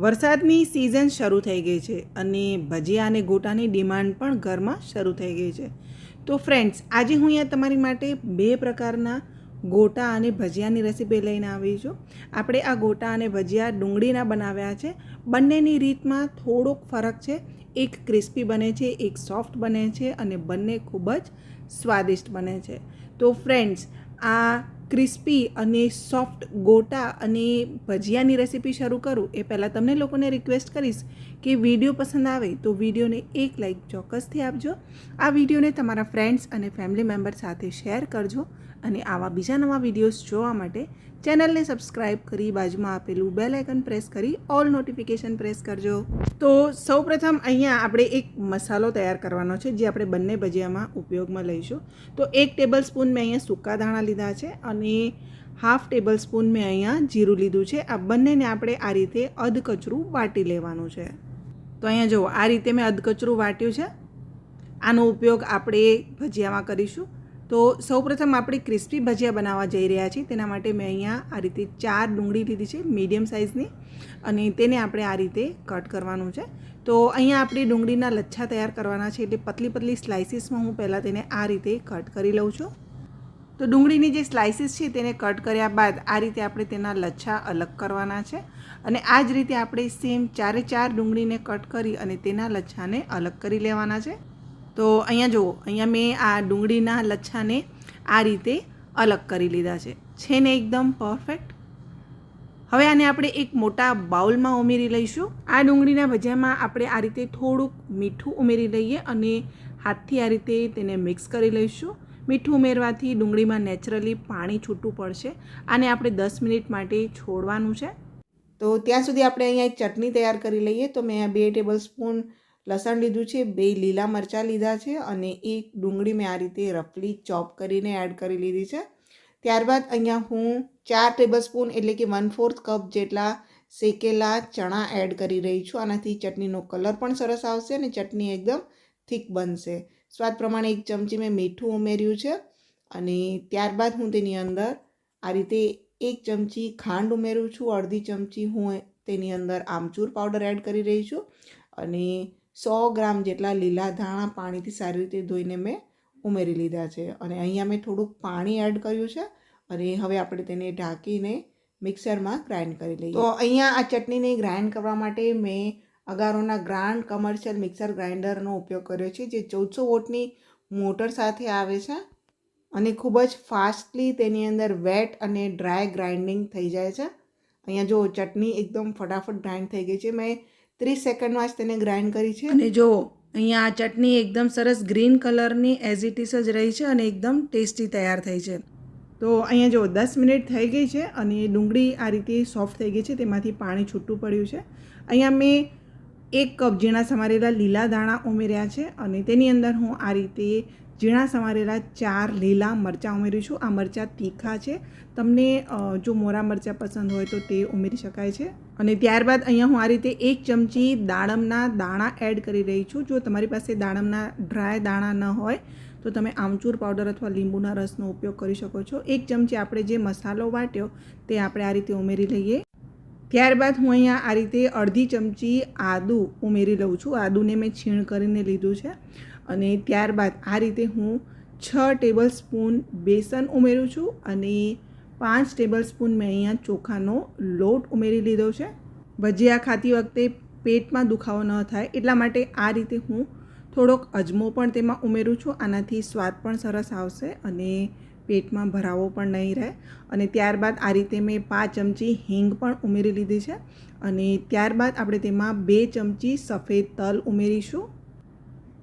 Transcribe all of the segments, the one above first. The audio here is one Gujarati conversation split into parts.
વરસાદની સિઝન શરૂ થઈ ગઈ છે અને ભજીયા અને ગોટાની ડિમાન્ડ પણ ઘરમાં શરૂ થઈ ગઈ છે. તો ફ્રેન્ડ્સ આજે હું અહીંયા તમારી માટે બે પ્રકારના ગોટા અને ભજીયાની રેસીપી લઈને આવી છું. આપણે આ ગોટા અને ભજીયા ડુંગળીના બનાવ્યા છે. બંનેની રીતમાં થોડોક ફરક છે. એક ક્રિસ્પી બને છે, એક સોફ્ટ બને છે અને બંને ખૂબ જ સ્વાદિષ્ટ બને છે. તો ફ્રેન્ડ્સ આ ક્રિસ્પી અને સોફ્ટ ગોટા અને ભજીયાની રેસીપી શરૂ કરું, એ પહેલાં તમને લોકોને રિક્વેસ્ટ કરીશ કે વીડિયો પસંદ આવે તો વિડીયોને એક લાઈક ચોક્કસથી આપજો. આ વિડીયોને તમારા ફ્રેન્ડ્સ અને ફેમિલી મેમ્બર સાથે શેર કરજો અને આવા બીજા નવા વિડીયોઝ જોવા માટે ચેનલને સબસ્ક્રાઇબ કરી બાજુમાં આપેલું બેલ આઇકન પ્રેસ કરી ઓલ નોટિફિકેશન પ્રેસ કરજો. તો સૌપ્રથમ અહીંયા આપણે એક મસાલો તૈયાર કરવાનો છે, જે આપણે બંને ભજીયામાં ઉપયોગમાં લઈશું. તો એક ટેબલ સ્પૂન મેં અહીંયા સૂકા ધાણા લીધા છે અને હાફ ટેબલ સ્પૂન મેં અહીંયા જીરું લીધું છે. આ બંનેને આપણે આ રીતે અધકચરું વાટી લેવાનું છે. તો અહીંયા જુઓ, આ રીતે મેં અધકચરું વાટ્યું છે. આનો ઉપયોગ આપણે ભજીયામાં કરીશું. તો સૌપ્રથમ આપણે ક્રિસ્પી ભજીયા બનાવવા જઈ રહ્યા છીએ. તેના માટે મેં અહીંયા આ રીતે ચાર ડુંગળી લીધી છે, મીડિયમ સાઇઝની. અને તેને આપણે આ રીતે કટ કરવાનું છે. તો અહીંયા આપણે ડુંગળીના લચ્છા તૈયાર કરવાના છે, એટલે પતલી પતલી સ્લાઇસીસમાં હું પહેલાં તેને આ રીતે કટ કરી લઉં છું. તો ડુંગળીની જે સ્લાઇસીસ છે તેને કટ કર્યા બાદ આ રીતે આપણે તેના લચ્છા અલગ કરવાના છે. અને આ જ રીતે આપણે સેમ ચારે ચાર ડુંગળીને કટ કરી અને તેના લચ્છાને અલગ કરી લેવાના છે. તો અહીંયા જુઓ, અહીંયા મેં આ ડુંગળીના લચ્છાને આ રીતે અલગ કરી લીધા છે. છે ને એકદમ પરફેક્ટ હવે આને આપણે એક મોટા બાઉલમાં ઉમેરી લઈશું. આ ડુંગળીના ભજીયામાં આપણે આ રીતે થોડુંક મીઠું ઉમેરી લઈએ અને હાથથી આ રીતે તેને મિક્સ કરી લઈશું. મીઠું ઉમેરવાથી ડુંગળીમાં નેચરલી પાણી છૂટું પડશે. આને આપણે દસ મિનિટ માટે છોડવાનું છે. તો ત્યાં સુધી આપણે અહીંયા એક ચટણી તૈયાર કરી લઈએ. તો મેં બે ટેબલ સ્પૂન લસણ લીધું છે, બે લીલા મરચાં લીધા છે અને એક ડુંગળી મેં આ રીતે રફલી ચોપ કરીને એડ કરી લીધી છે. ત્યારબાદ અહીંયા હું ચાર ટેબલ સ્પૂન એટલે કે વન ફોર્થ કપ જેટલા શેકેલા ચણા એડ કરી રહી છું. આનાથી ચટણીનો કલર પણ સરસ આવશે અને ચટણી એકદમ થીક બનશે. સ્વાદ પ્રમાણે એક ચમચી મેં મીઠું ઉમેર્યું છે અને ત્યારબાદ હું તેની અંદર આ રીતે એક ચમચી ખાંડ ઉમેરું છું. અડધી ચમચી હું તેની અંદર આમચૂર પાવડર એડ કરી રહી છું અને સો ગ્રામ જેટલા લીલા ધાણા પાણીથી સારી રીતે ધોઈને મેં ઉમેરી લીધા છે. અને અહીંયા મેં થોડુંક પાણી એડ કર્યું છે અને હવે આપણે તેને ઢાંકીને મિક્સરમાં ગ્રાઇન્ડ કરી લઈએ. તો અહીંયા આ ચટણીને ગ્રાઇન્ડ કરવા માટે મેં અગારોના ગ્રાન્ડ કમર્શિયલ મિક્સર ગ્રાઇન્ડરનો ઉપયોગ કર્યો છે, જે ચૌદસો વોટની મોટર સાથે આવે છે અને ખૂબ જ ફાસ્ટલી તેની અંદર વેટ અને ડ્રાય ગ્રાઇન્ડિંગ થઈ જાય છે. અહીંયા જો ચટણી એકદમ ફટાફટ ગ્રાઇન્ડ થઈ ગઈ છે, મેં ત્રીસ સેકન્ડમાં જ તેને ગ્રાઇન્ડ કરી છે. અને જો, અહીંયા આ ચટણી એકદમ સરસ ગ્રીન કલરની એઝ ઇટ ઇઝ જ રહી છે અને એકદમ ટેસ્ટી તૈયાર થઈ છે. તો અહીંયા જો દસ મિનિટ થઈ ગઈ છે અને ડુંગળી આ રીતે સોફ્ટ થઈ ગઈ છે, તેમાંથી પાણી છૂટું પડ્યું છે. અહીંયા મેં એક કપ ઝીણા સમારેલા લીલા દાણા ઉમેર્યા છે અને તેની અંદર હું આ રીતે ઝીણા સમારેલા ચાર લીલા મરચાં ઉમેર્યું છું. આ મરચાં તીખા છે. તમને જો મોરા મરચાં પસંદ હોય તો તે ઉમેરી શકાય છે. અને ત્યારબાદ અહીંયા હું આ રીતે એક ચમચી દાડમના દાણા એડ કરી રહી છું. જો તમારી પાસે દાડમના, ડ્રાય દાણા ન હોય, તો તમે આમચૂર પાવડર અથવા લીંબુના રસનો ઉપયોગ કરી શકો છો. એક ચમચી આપણે જે મસાલો વાટ્યો તે આપણે આ રીતે ઉમેરી લઈએ. ત્યારબાદ હું અહીંયા આ રીતે અડધી ચમચી આદું ઉમેરી લઉં છું. આદુને મેં છીણ કરીને લીધું છે. અને ત્યારબાદ આ રીતે હું છ ટેબલ સ્પૂન બેસન ઉમેરું છું અને પાંચ ટેબલ સ્પૂન મેં અહીંયા ચોખાનો લોટ ઉમેરી લીધો છે. ભજીયા ખાતી વખતે પેટમાં દુખાવો ન થાય એટલા માટે આ રીતે હું થોડોક અજમો પણ તેમાં ઉમેરું છું. આનાથી સ્વાદ પણ સરસ આવશે અને પેટમાં ભરાવો પણ નહીં રહે. અને ત્યારબાદ આ રીતે મેં પાંચ ચમચી હિંગ પણ ઉમેરી લીધી છે. અને ત્યારબાદ આપણે તેમાં બે ચમચી સફેદ તલ ઉમેરીશું.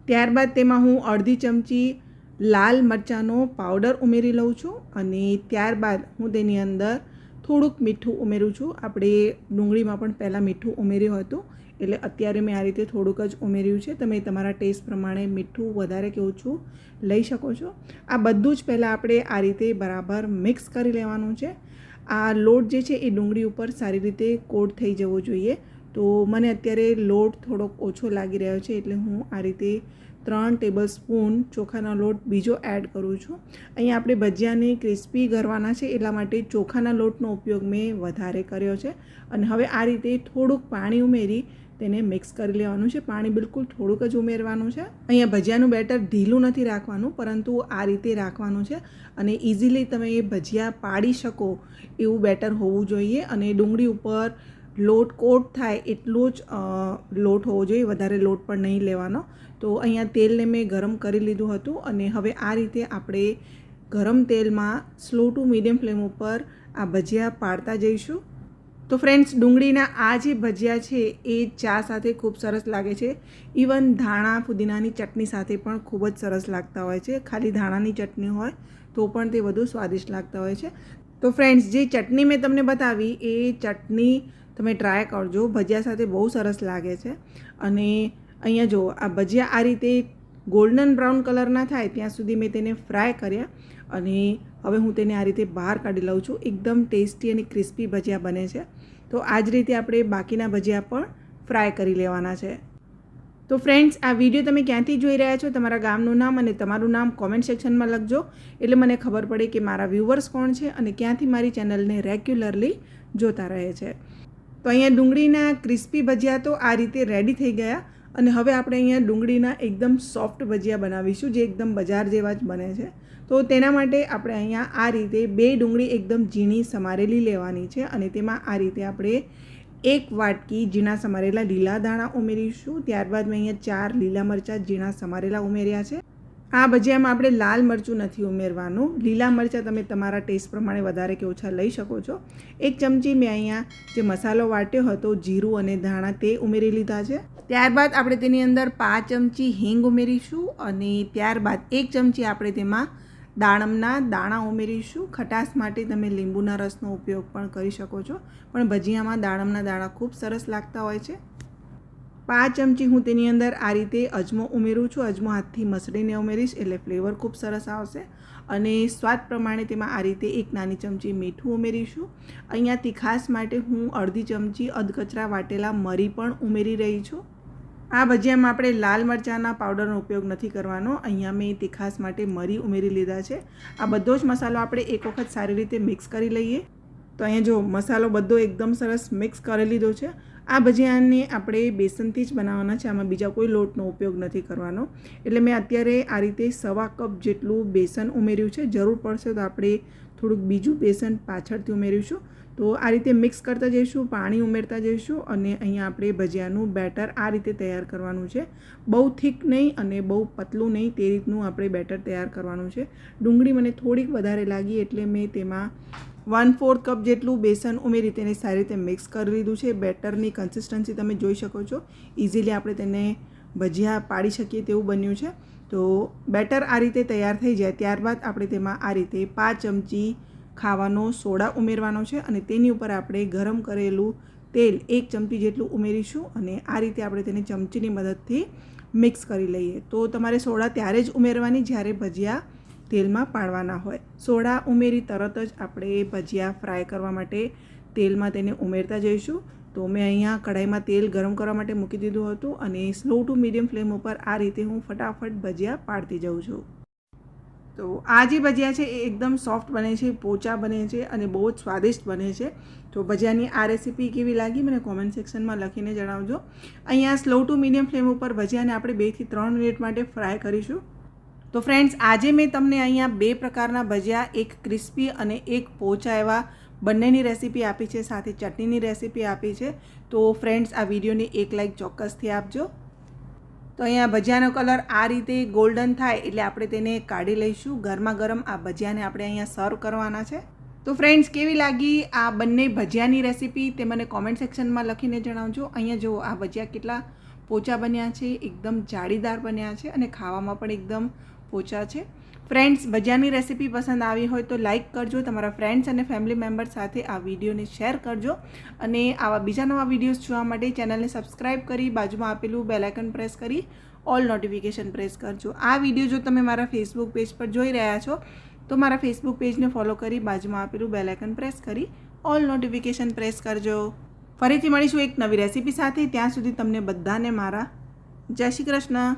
ત્યારબાદ તેમાં હું અડધી ચમચી લાલ મરચાંનો પાવડર ઉમેરી લઉં છું અને ત્યારબાદ હું તેની અંદર થોડુંક મીઠું ઉમેરું છું. આપણે ડુંગળીમાં પણ પહેલાં મીઠું ઉમેર્યું હતું, એટલે અત્યારે મેં આ રીતે થોડુંક જ ઉમેર્યું છે. તમે તમારા ટેસ્ટ પ્રમાણે મીઠું વધારે કે ઓછું લઈ શકો છો. આ બધું જ પહેલાં આપણે આ રીતે બરાબર મિક્સ કરી લેવાનું છે. આ લોટ જે છે એ ડુંગળી ઉપર સારી રીતે કોટ થઈ જવો જોઈએ. તો મને અત્યારે લોટ થોડોક ઓછો લાગી રહ્યો છે એટલે હું આ રીતે ત્રણ ટેબલ સ્પૂન ચોખાનો લોટ બીજો એડ કરું છું. અહીંયા આપણે ભજીયાને ક્રિસ્પી કરવાના છે એટલા માટે ચોખાના લોટનો ઉપયોગ મેં વધારે કર્યો છે. અને હવે આ રીતે થોડુંક પાણી ઉમેરી તેને મિક્સ કરી લેવાનું છે. પાણી બિલકુલ થોડુંક જ ઉમેરવાનું છે. અહીંયા ભજીયાનું બેટર ઢીલું નથી રાખવાનું, પરંતુ આ રીતે રાખવાનું છે. અને ઇઝીલી તમે એ ભજીયા પાડી શકો એવું બેટર હોવું જોઈએ અને ડુંગળી ઉપર લોટ કોટ થાય એટલું જ લોટ હોવો જોઈએ, વધારે લોટ પણ નહીં લેવાનો. તો અહીંયા તેલને મેં ગરમ કરી લીધું હતું અને હવે આ રીતે આપણે ગરમ તેલમાં સ્લો ટુ મીડિયમ ફ્લેમ ઉપર આ ભજીયા પાડતા જઈશું. તો ફ્રેન્ડ્સ, ડુંગળીના આ જે ભજીયા છે એ ચા સાથે ખૂબ સરસ લાગે છે. ઇવન ધાણા પુદીનાની ચટણી સાથે પણ ખૂબ જ સરસ લાગતા હોય છે. ખાલી ધાણાની ચટણી હોય તો પણ તે વધુ સ્વાદિષ્ટ લાગતા હોય છે. તો ફ્રેન્ડ્સ, જે ચટણી મેં તમને બતાવી એ ચટણી તમે ટ્રાય કરજો. ભજીયા સાથે બહુ સરસ લાગે છે. અને અહીંયા જો, આ ભજીયા આ રીતે ગોલ્ડન બ્રાઉન કલરના થાય ત્યાં સુધી મેં તેને ફ્રાય કર્યા. અને હવે હું તેને આ રીતે બહાર કાઢી લઉં છું. એકદમ ટેસ્ટી અને ક્રિસ્પી ભજીયા બને છે. તો આ જ રીતે આપણે બાકીના ભજીયા પણ ફ્રાય કરી લેવાના છે. તો ફ્રેન્ડ્સ આ વીડિયો તમે ક્યાંથી જોઈ રહ્યા છો? તમારા ગામનું નામ અને તમારું નામ કોમેન્ટ સેક્શનમાં લખજો. એટલે મને ખબર પડે કે મારા વ્યૂવર્સ કોણ છે અને ક્યાંથી મારી ચેનલને રેગ્યુલરલી જોતા રહે છે. તો અહીંયા ડુંગળીના ક્રિસ્પી ભજીયા તો આ રીતે રેડી થઈ ગયા અને હવે આપણે અહીંયા ડુંગળીના એકદમ સોફ્ટ ભજીયા બનાવીશું, જે એકદમ બજાર જેવા જ બને છે. તો તેના માટે આપણે અહીંયા આ રીતે બે ડુંગળી એકદમ ઝીણી સમારેલી લેવાની છે અને તેમાં આ રીતે આપણે એક વાટકી ઝીણા સમારેલા લીલા દાણા ઉમેરીશું. ત્યારબાદ મેં અહીંયા ચાર લીલા મરચાં ઝીણા સમારેલા ઉમેર્યા છે. આ ભજીયામાં આપણે લાલ મરચું નથી ઉમેરવાનું. લીલા મરચાં તમે તમારા ટેસ્ટ પ્રમાણે વધારે કે ઓછા લઈ શકો છો. એક ચમચી મેં અહીંયા જે મસાલો વાટ્યો હતો, જીરું અને ધાણા, તે ઉમેરી લીધા છે. ત્યારબાદ આપણે તેની અંદર પાંચ ચમચી હિંગ ઉમેરીશું અને ત્યારબાદ એક ચમચી આપણે તેમાં દાણમના દાણા ઉમેરીશું. ખટાશ માટે તમે લીંબુના રસનો ઉપયોગ પણ કરી શકો છો. પણ ભજીયામાં દાણમના દાણા ખૂબ સરસ લાગતા હોય છે. પાંચ ચમચી હું તેની અંદર આ રીતે અજમો ઉમેરું છું. અજમો હાથથી મસળીને ઉમેરીશ એટલે ફ્લેવર ખૂબ સરસ આવશે. અને સ્વાદ પ્રમાણે તેમાં આ રીતે એક નાની ચમચી મીઠું ઉમેરીશું. અહીંયા તીખાસ માટે હું અડધી ચમચી અધકચરા વાટેલા મરી પણ ઉમેરી રહી છું. આ ભજીયામાં આપણે લાલ મરચાંના પાવડરનો ઉપયોગ નથી કરવાનો. અહીંયા મેં તીખાસ માટે મરી ઉમેરી લીધા છે. આ બધો જ મસાલો આપણે એક વખત સારી રીતે મિક્સ કરી લઈએ. તો અહીંયા જો મસાલો બધો એકદમ સરસ મિક્સ કરી લીધો છે. આ ભજીયાને આપણે બેસનથી જ બનાવવાના છે. આમાં બીજા કોઈ લોટનો ઉપયોગ નથી કરવાનો. એટલે મેં અત્યારે આ રીતે સવા કપ જેટલું બેસન ઉમેર્યું છે. જરૂર પડશે તો આપણે થોડુંક બીજું બેસન પાછળથી ઉમેરીશું. તો આ રીતે મિક્સ કરતા જઈશું, પાણી ઉમેરતા જઈશું અને અહીંયા આપણે ભજીયાનું બેટર આ રીતે તૈયાર કરવાનું છે. બહુ થીક નહીં અને બહુ પતલું નહીં, તે રીતનું આપણે બેટર તૈયાર કરવાનું છે. ડુંગળી મને થોડીક વધારે લાગી એટલે મેં તેમાં વન ફોર્થ કપ જેટલું બેસન ઉમેરી તેને સારી રીતે મિક્સ કરી લીધું છે. બેટરની કન્સિસ્ટન્સી તમે જોઈ શકો છો. ઇઝીલી આપણે તેને ભજીયા પાડી શકીએ તેવું બન્યું છે. તો બેટર આ રીતે તૈયાર થઈ જાય ત્યારબાદ આપણે તેમાં આ રીતે પાંચ ચમચી ખાવાનો સોડા ઉમેરવાનો છે અને તેની ઉપર આપણે ગરમ કરેલું તેલ એક ચમચી જેટલું ઉમેરીશું અને આ રીતે આપણે તેને ચમચીની મદદથી મિક્સ કરી લઈએ. તો તમારે સોડા ત્યારે જ ઉમેરવાની જ્યારે ભજીયા તેલમાં પાડવાના હોય. સોડા ઉમેરી તરત જ આપણે ભજીયા ફ્રાય કરવા માટે તેલમાં તેને ઉમેરતા જઈશું. તો મેં અહીંયા કઢાઈમાં તેલ ગરમ કરવા માટે મૂકી દીધું હતું અને સ્લો ટુ મીડિયમ ફ્લેમ ઉપર આ રીતે હું ફટાફટ ભજીયા પાડતી જાઉં છું. તો આ જે ભજીયા છે એ એકદમ સોફ્ટ બને છે, પોચા બને છે અને બહુ જ સ્વાદિષ્ટ બને છે. તો ભજીયાની આ રેસીપી કેવી લાગી મને કોમેન્ટ સેક્શનમાં લખીને જણાવજો. અહીંયા સ્લો ટુ મીડિયમ ફ્લેમ ઉપર ભજીયાને આપણે બેથી ત્રણ મિનિટ માટે ફ્રાય કરીશું. તો ફ્રેન્ડ્સ આજે મેં તમને અહીંયા બે પ્રકારના ભજીયા, એક ક્રિસ્પી અને એક પોચા એવા બંનેની રેસીપી આપી છે, સાથે ચટણીની રેસીપી આપી છે. તો ફ્રેન્ડ્સ આ વિડીયોની એક લાઈક ચોક્કસથી આપજો. તો અહીંયા ભજીયાનો કલર આ રીતે ગોલ્ડન થાય એટલે આપણે તેને કાઢી લઈશું. ગરમા ગરમ આ ભજીયાને આપણે અહીંયા સર્વ કરવાના છે. તો ફ્રેન્ડ્સ કેવી લાગી આ બંને ભજીયાની રેસીપી તે મને કોમેન્ટ સેક્શનમાં લખીને જણાવજો. અહીંયા જુઓ, આ ભજીયા કેટલા પોચા બન્યા છે, એકદમ જાળીદાર બન્યા છે અને ખાવામાં પણ એકદમ પોચા છે. ફ્રેન્ડ્સ ભજીયાની રેસીપી પસંદ આવી હોય તો લાઇક કરજો. તમારા ફ્રેન્ડ્સ અને ફેમિલી મેમ્બર સાથે આ વિડીયોને શેર કરજો. અને આવા બીજા નવા વિડીયોઝ જોવા માટે ચેનલને સબસ્ક્રાઈબ કરી, બાજુમાં આપેલું બેલાઇકન પ્રેસ કરી ઓલ નોટિફિકેશન પ્રેસ કરજો. આ વીડિયો જો તમે મારા ફેસબુક પેજ પર જોઈ રહ્યા છો, તો મારા ફેસબુક પેજને ફોલો કરી, બાજુમાં આપેલું બેલાઇકન પ્રેસ કરી ઓલ નોટિફિકેશન પ્રેસ કરજો. ફરીથી મળીશું એક નવી રેસીપી સાથે. ત્યાં સુધી તમને બધાને મારા જય શ્રી કૃષ્ણ.